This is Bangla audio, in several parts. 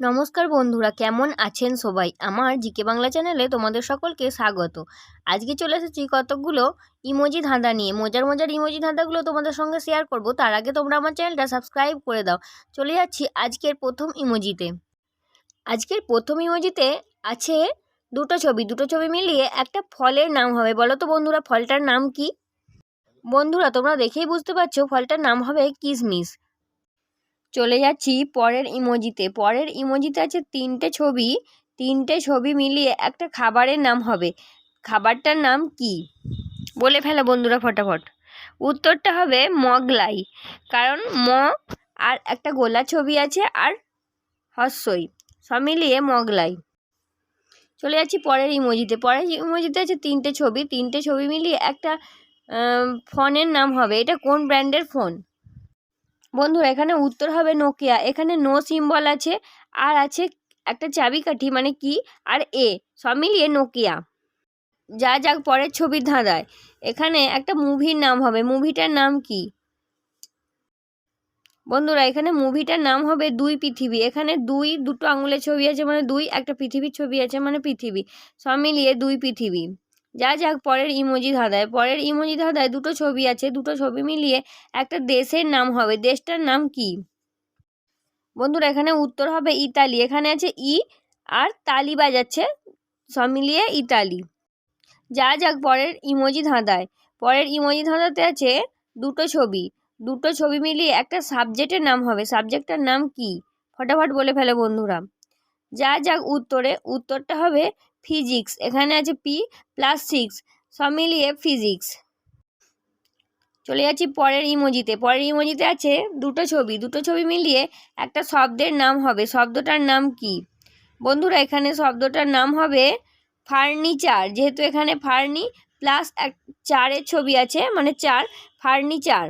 নমস্কার বন্ধুরা, কেমন আছেন সবাই? আমার জিকে বাংলা চ্যানেলে তোমাদের সকলকে স্বাগত। আজকে চলে এসেছি কতকগুলো ইমোজি ধাঁধা নিয়ে। মজার মজার ইমোজি ধাঁধাগুলো তোমাদের সঙ্গে শেয়ার করব। তার আগে তোমরা আমার চ্যানেলটা সাবস্ক্রাইব করে দাও। চলে যাচ্ছি আজকের প্রথম ইমোজিতে। আজকের প্রথম ইমোজিতে আছে দুটো ছবি। দুটো ছবি মিলিয়ে একটা ফলের নাম হবে। বলো তো বন্ধুরা, ফলটার নাম কি? বন্ধুরা, তোমরা দেখেই বুঝতে পারছ, ফলটার নাম হবে কিসমিস। চলে যাচ্ছি পরের ইমোজিতে। পরের ইমোজিতে আছে তিনটে ছবি তিনটে ছবি মিলিয়ে একটা খাবারের নাম হবে। খাবারটার নাম কি? বলে ফেলো বন্ধুরা ফটাফট। উত্তরটা হবে মগলাই। কারণ ম আর একটা গোলা ছবি আছে আর হস্যই। সব মিলিয়ে মগলাই। চলে যাচ্ছি পরের ইমোজিতে। পরের ইমোজিতে আছে তিনটে ছবি। তিনটে ছবি মিলিয়ে একটা ফোনের নাম হবে। এটা কোন ব্র্যান্ডের ফোন? বন্ধুরা এখানে উত্তর হবে নোকিয়া। এখানে নো সিম্বল আছে, আর আছে একটা চাবিকাঠি মানে কি? আর এ সব মিলিয়ে নোকিয়া। যা যাক পরের ছবির ধাঁধায়। এখানে একটা মুভির নাম হবে। মুভিটার নাম কি? বন্ধুরা, এখানে মুভিটার নাম হবে দুই পৃথিবী। এখানে দুই, দুটো আঙুলের ছবি আছে মানে দুই, একটা পৃথিবীর ছবি আছে মানে পৃথিবী। সব মিলিয়ে দুই পৃথিবী। যা যাক, পরের ইমোজি ধাঁধায়। পরের ইমোজি ধাঁধায় দুটো ছবি আছে, দুটো ছবি মিলিয়ে একটা দেশের নাম হবে। দেশটার নাম কি? বন্ধুরা, এখানে উত্তর হবে ইতালি। এখানে আছে ই আর তালি বাজাচ্ছে, সব মিলিয়ে ইতালি। যা যাক, পরের ইমোজি ধাঁধায়। পরের ইমোজি ধাঁধাতে আছে দুটো ছবি। দুটো ছবি মিলিয়ে একটা সাবজেক্টের নাম হবে। সাবজেক্টটার নাম কি? ফটাফট বলে ফেলে বন্ধুরা। যা যাক, উত্তরে। উত্তরটা হবে ফিজিক্স এখানে আছে পি প্লাস সিক্স সব মিলিয়ে ফিজিক্স চলে যাচ্ছি পরের ইমোজিতে পরের ইমোজিতে আছে দুটো ছবি দুটো ছবি মিলিয়ে একটা শব্দের নাম হবে, শব্দটার নাম কি? বন্ধুরা, এখানে শব্দটার নাম হবে ফার্নিচার, যেহেতু এখানে ফার্নি প্লাস এক, চারের ছবি আছে মানে চার, ফার্নিচার।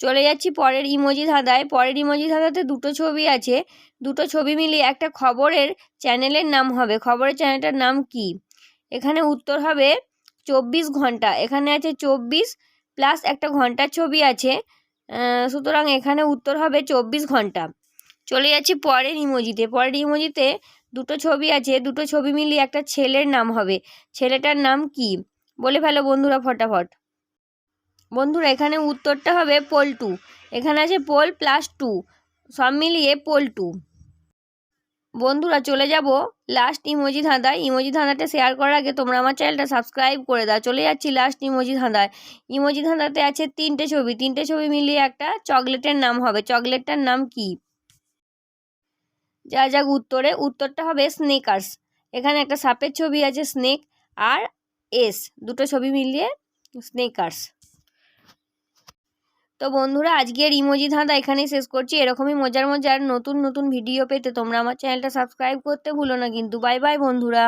চলে যাচ্ছি পরের ইমোজি ধাঁধায়। পরের ইমোজি ধাঁধাতে দুটো ছবি আছে। দুটো ছবি মিলিয়ে একটা খবরের চ্যানেলের নাম হবে। খবরের চ্যানেলটার নাম কি? এখানে উত্তর হবে চব্বিশ ঘণ্টা। এখানে আছে চব্বিশ প্লাস একটা ঘণ্টার ছবি আছে। সুতরাং এখানে উত্তর হবে চব্বিশ ঘণ্টা। চলে যাচ্ছি পরের ইমোজিতে। পরের ইমোজিতে দুটো ছবি আছে। দুটো ছবি মিলিয়ে একটা ছেলের নাম হবে। ছেলেটার নাম কি? বলে ফেলো বন্ধুরা ফটাফট। বন্ধুরা, এখানে উত্তরটা হবে পোল টু। এখানে আছে পোল প্লাস টু। সব মিলিয়ে পোল টু। বন্ধুরা, চলে যাব লাস্ট ইমোজি ধাঁধায়। ইমোজি ধাঁধাটা শেয়ার করার আগে তোমরা আমার চ্যানেলটা সাবস্ক্রাইব করে দাও। চলে যাচ্ছি লাস্ট ইমোজি ধাঁধায়। ইমোজি ধাঁধাতে আছে তিনটে ছবি। তিনটে ছবি মিলিয়ে একটা চকলেটের নাম হবে। চকলেটটার নাম কি? যা যাক উত্তরে। উত্তরটা হবে স্নেকার্স। এখানে একটা সাপের ছবি আছে স্নেক আর এস। দুটো ছবি মিলিয়ে স্নেকার্স। তো বন্ধুরা, আজকের ইমোজি ধাঁধা এখানেই শেষ করছি। এরকমই মজার মজার নতুন নতুন ভিডিও পেতে তোমরা আমার চ্যানেলটা সাবস্ক্রাইব করতে ভুলো না কিন্তু। বাই বাই বন্ধুরা।